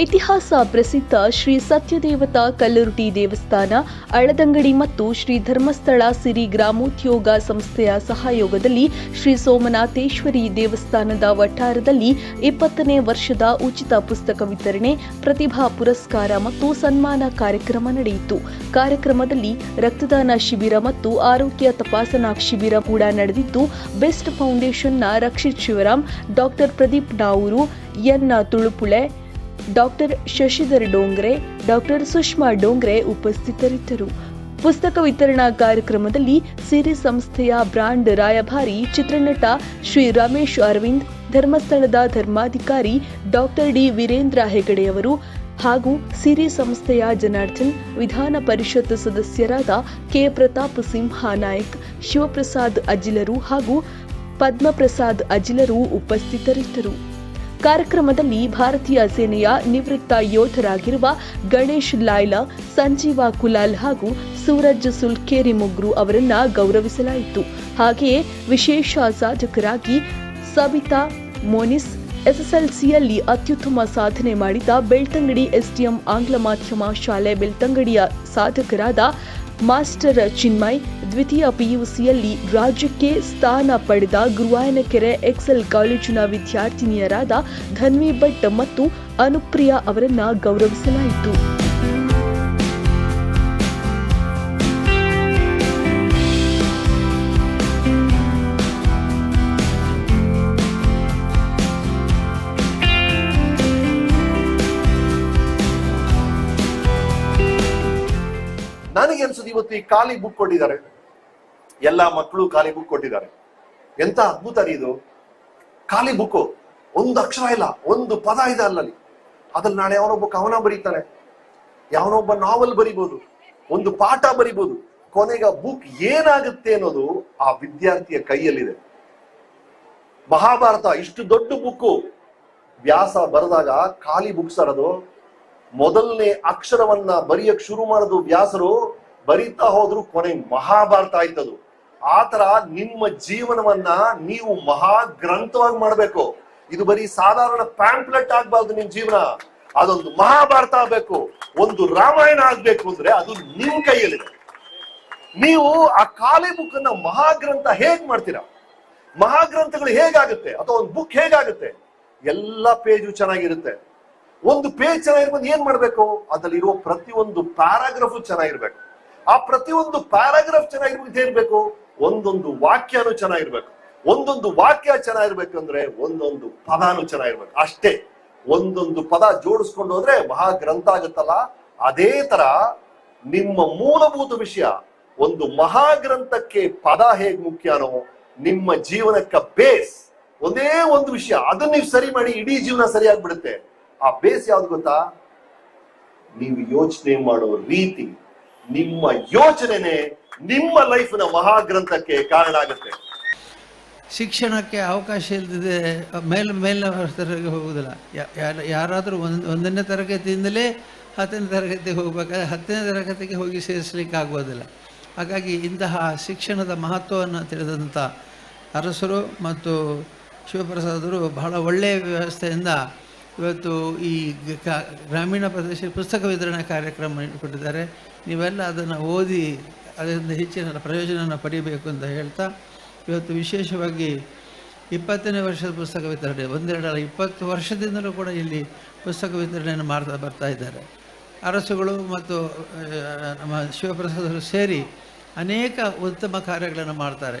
ಇತಿಹಾಸ ಪ್ರಸಿದ್ಧ ಶ್ರೀ ಸತ್ಯದೇವತಾ ಕಲ್ಲುರುಟಿ ದೇವಸ್ಥಾನ, ಅಳದಂಗಡಿ ಮತ್ತು ಶ್ರೀ ಧರ್ಮಸ್ಥಳ ಸಿರಿ ಗ್ರಾಮೋದ್ಯೋಗ ಸಂಸ್ಥೆಯ ಸಹಯೋಗದಲ್ಲಿ ಶ್ರೀ ಸೋಮನಾಥೇಶ್ವರಿ ದೇವಸ್ಥಾನದ ವಠಾರದಲ್ಲಿ ಇಪ್ಪತ್ತನೇ ವರ್ಷದ ಉಚಿತ ಪುಸ್ತಕ ವಿತರಣೆ, ಪ್ರತಿಭಾ ಪುರಸ್ಕಾರ ಮತ್ತು ಸನ್ಮಾನ ಕಾರ್ಯಕ್ರಮ ನಡೆಯಿತು. ಕಾರ್ಯಕ್ರಮದಲ್ಲಿ ರಕ್ತದಾನ ಶಿಬಿರ ಮತ್ತು ಆರೋಗ್ಯ ತಪಾಸಣಾ ಶಿಬಿರ ಕೂಡ ನಡೆದಿದ್ದು, best ಫೌಂಡೇಶನ್ನ Rakshit Shivaram, doctor Pradeep Navoor, N Tulupule doctor Shashidhar Dongre, doctor Sushma Dongre ಉಪಸ್ಥಿತರಿದ್ದರು. ಪುಸ್ತಕ ವಿತರಣಾ ಕಾರ್ಯಕ್ರಮದಲ್ಲಿ ಸಿರಿ ಸಂಸ್ಥೆಯ ಬ್ರಾಂಡ್ ರಾಯಭಾರಿ ಚಿತ್ರನಟ ಶ್ರೀ ರಮೇಶ್ ಅರವಿಂದ್, ಧರ್ಮಸ್ಥಳದ ಧರ್ಮಾಧಿಕಾರಿ ಡಾಕ್ಟರ್ ಡಿ ವೀರೇಂದ್ರ ಹೆಗಡೆಯವರು ಹಾಗೂ ಸಿರಿ ಸಂಸ್ಥೆಯ ಜನಾರ್ದನ್, ವಿಧಾನ ಪರಿಷತ್ ಸದಸ್ಯರಾದ ಕೆ ಪ್ರತಾಪ್ ಸಿಂಹ ನಾಯಕ್, ಶಿವಪ್ರಸಾದ್ ಅಜಿಲರು ಹಾಗೂ ಪದ್ಮಪ್ರಸಾದ್ ಅಜಿಲರು ಉಪಸ್ಥಿತರಿದ್ದರು. ಕಾರ್ಯಕ್ರಮದಲ್ಲಿ ಭಾರತೀಯ ಸೇನೆಯ ನಿವೃತ್ತ ಯೋಧರಾಗಿರುವ ಗಣೇಶ್ ಲಾಯ್ಲಾ ಸಂಜೀವ ಕುಲಾಲ್ ಹಾಗೂ ಸೂರಜ್ ಸುಲ್ಕೇರಿ ಮುಗ್ರು ಅವರನ್ನ ಗೌರವಿಸಲಾಯಿತು. ಹಾಗೆಯೇ ವಿಶೇಷ ಸಾಧಕರಾಗಿ ಸಬಿತಾ ಮೋನಿಸ್, ಎಸ್ಎಸ್ಎಲ್ಸಿಯಲ್ಲಿ ಅತ್ಯುತ್ತಮ ಸಾಧನೆ ಮಾಡಿದ ಬೆಳ್ತಂಗಡಿ ಎಸ್ಡಿಎಂ ಆಂಗ್ಲ ಮಾಧ್ಯಮ ಶಾಲೆ ಬೆಳ್ತಂಗಡಿಯ ಸಾಧಕರಾದ ಮಾಸ್ಟರ್ ಚಿನ್ಮಯ್ ದ್ವಿತೀಯ ಪಿಯುಸಿಯಲ್ಲಿ ರಾಜ್ಯಕ್ಕೆ ಸ್ಥಾನ ಪಡೆದ ಗುರುವಾಯನಕೆರೆ ಎಕ್ಸೆಲ್ ಕಾಲೇಜಿನ ವಿದ್ಯಾರ್ಥಿನಿಯರಾದ ಧನ್ವಿ ಭಟ್ ಮತ್ತು ಅನುಪ್ರಿಯಾ ಅವರನ್ನು ಗೌರವಿಸಲಾಯಿತು. ಅನ್ಸುದು ಇವತ್ತು ಈ ಖಾಲಿ ಬುಕ್ ಕೊಟ್ಟಿದ್ದಾರೆ. ಎಲ್ಲಾ ಮಕ್ಕಳು ಖಾಲಿ ಬುಕ್ ಕೊಟ್ಟಿದ್ದಾರೆ. ಎಂತ ಅದ್ಭುತ ರೀ ಇದು. ಖಾಲಿ ಬುಕ್ ಒಂದು ಅಕ್ಷರ ಇಲ್ಲ, ಒಂದು ಪದ ಇದೆ ಅಲ್ಲಲ್ಲಿ ಅದ್ರಲ್ಲಿ ನಾಳೆ ಯಾವನೊಬ್ಬ ಕವನ ಬರೀತಾನೆ. ಯಾವನೊಬ್ಬ ನಾವೆಲ್ ಬರಿಬಹುದು ಒಂದು ಪಾಠ ಬರಿಬಹುದು ಕೊನೆಗೆ ಬುಕ್ ಏನಾಗುತ್ತೆ ಅನ್ನೋದು ಆ ವಿದ್ಯಾರ್ಥಿಯ ಕೈಯಲ್ಲಿದೆ. ಮಹಾಭಾರತ, ಇಷ್ಟು ದೊಡ್ಡ ಬುಕ್ಕು ವ್ಯಾಸ ಬರೆದಾಗ ಖಾಲಿ ಬುಕ್ಸ್ ಅದು. ಮೊದಲನೇ ಅಕ್ಷರವನ್ನ ಬರೆಯಕ್ ಶುರು ಮಾಡೋದು ವ್ಯಾಸರು. ಬರೀತಾ ಹೋದ್ರು ಕೊನೆ ಮಹಾಭಾರತ ಆಯ್ತದು. ಆತರ ನಿಮ್ಮ ಜೀವನವನ್ನ ನೀವು ಮಹಾ ಗ್ರಂಥವಾಗಿ ಮಾಡಬೇಕು. ಇದು ಬರೀ ಸಾಧಾರಣ ಪ್ಯಾಂಪ್ಲೆಟ್ ಆಗ್ಬಾರ್ದು ನಿಮ್ ಜೀವನ. ಅದೊಂದು ಮಹಾಭಾರತ ಆಗ್ಬೇಕು. ಒಂದು ರಾಮಾಯಣ ಆಗ್ಬೇಕು ಅಂದ್ರೆ ಅದು ನಿಮ್ ಕೈಯಲ್ಲಿದೆ. ನೀವು ಆ ಖಾಲಿ ಬುಕ್ ಅನ್ನ ಮಹಾಗ್ರಂಥ ಹೇಗ್ ಮಾಡ್ತೀರಾ? ಮಹಾಗ್ರಂಥಗಳು ಹೇಗಾಗುತ್ತೆ? ಅಥವಾ ಒಂದು ಬುಕ್ ಹೇಗಾಗುತ್ತೆ? ಎಲ್ಲ ಪೇಜು ಚೆನ್ನಾಗಿರುತ್ತೆ. ಒಂದು ಪೇಜ್ ಚೆನ್ನಾಗಿರ್ಬೋದು ಏನ್ ಮಾಡ್ಬೇಕು? ಅದರಲ್ಲಿರುವ ಪ್ರತಿಯೊಂದು ಪ್ಯಾರಾಗ್ರಾಫು ಚೆನ್ನಾಗಿರ್ಬೇಕು. ಆ ಪ್ರತಿಯೊಂದು ಪ್ಯಾರಾಗ್ರಾಫ್ ಚೆನ್ನಾಗಿರ್ಬೇಕು ಇರ್ಬೇಕು ಒಂದೊಂದು ವಾಕ್ಯನೂ ಚೆನ್ನಾಗಿರ್ಬೇಕು. ಒಂದೊಂದು ವಾಕ್ಯ ಚೆನ್ನಾಗಿರ್ಬೇಕು ಅಂದ್ರೆ ಒಂದೊಂದು ಪದಾನು ಚೆನ್ನಾಗಿರ್ಬೇಕು. ಅಷ್ಟೇ. ಒಂದೊಂದು ಪದ ಜೋಡಿಸ್ಕೊಂಡು ಹೋದ್ರೆ ಮಹಾ ಗ್ರಂಥ ಆಗುತ್ತಲ್ಲ? ಅದೇ ತರ ನಿಮ್ಮ ಮೂಲಭೂತ ವಿಷಯ, ಒಂದು ಮಹಾಗ್ರಂಥಕ್ಕೆ ಪದ ಹೇಗ್ ಮುಖ್ಯನೋ, ನಿಮ್ಮ ಜೀವನಕ್ಕ ಬೇಸ್, ಒಂದೇ ಒಂದು ವಿಷಯ, ಅದನ್ನ ನೀವು ಸರಿ ಮಾಡಿ ಇಡೀ ಜೀವನ ಸರಿಯಾಗ್ಬಿಡುತ್ತೆ ಆ ಬೇಸ್ ಯಾವ್ದು ಗೊತ್ತಾ? ನೀವು ಯೋಚನೆ ಮಾಡೋ ರೀತಿ. ನಿಮ್ಮ ಯೋಚನೆನೆ ನಿಮ್ಮ ಲೈಫ್ನ ಮಹಾಗ್ರಂಥಕ್ಕೆ ಕಾರಣ ಆಗುತ್ತೆ. ಶಿಕ್ಷಣಕ್ಕೆ ಅವಕಾಶ ಇಲ್ಲದಿದೆ ಮೇಲ್ ಮೇಲಿನ ತರಗತಿಗೆ ಹೋಗುವುದಿಲ್ಲ ಯಾರಾದರೂ ಒಂದು, ಒಂದನೇ ತರಗತಿಯಿಂದಲೇ ಹತ್ತನೇ ತರಗತಿಗೆ ಹೋಗಬೇಕಾದ್ರೆ ಹತ್ತನೇ ತರಗತಿಗೆ ಹೋಗಿ ಸೇರಿಸಲಿಕ್ಕೆ ಆಗುವುದಿಲ್ಲ ಹಾಗಾಗಿ ಇಂತಹ ಶಿಕ್ಷಣದ ಮಹತ್ವವನ್ನು ತಿಳಿದಂಥ ಅರಸರು ಮತ್ತು ಶಿವಪ್ರಸಾದರು ಬಹಳ ಒಳ್ಳೆಯ ವ್ಯವಸ್ಥೆಯಿಂದ ಇವತ್ತು ಈ ಗ್ರಾಮೀಣ ಪ್ರದೇಶ ಪುಸ್ತಕ ವಿತರಣಾ ಕಾರ್ಯಕ್ರಮ ಇಟ್ಕೊಂಡಿದ್ದಾರೆ ನೀವೆಲ್ಲ ಅದನ್ನು ಓದಿ ಅದರಿಂದ ಹೆಚ್ಚಿನ ಪ್ರಯೋಜನವನ್ನು ಪಡಿಬೇಕು ಅಂತ ಹೇಳ್ತಾ, ಇವತ್ತು ವಿಶೇಷವಾಗಿ ಇಪ್ಪತ್ತನೇ ವರ್ಷದ ಪುಸ್ತಕ ವಿತರಣೆ ಒಂದೆರಡಲ್ಲ ಇಪ್ಪತ್ತು ವರ್ಷದಿಂದಲೂ ಕೂಡ ಇಲ್ಲಿ ಪುಸ್ತಕ ವಿತರಣೆಯನ್ನು ಮಾಡ್ತಾ ಬರ್ತಾ ಇದ್ದಾರೆ. ಅರಸುಗಳು ಮತ್ತು ನಮ್ಮ ಶಿವಪ್ರಸಾದರು ಸೇರಿ ಅನೇಕ ಉತ್ತಮ ಕಾರ್ಯಗಳನ್ನು ಮಾಡ್ತಾರೆ.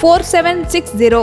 four seven six zero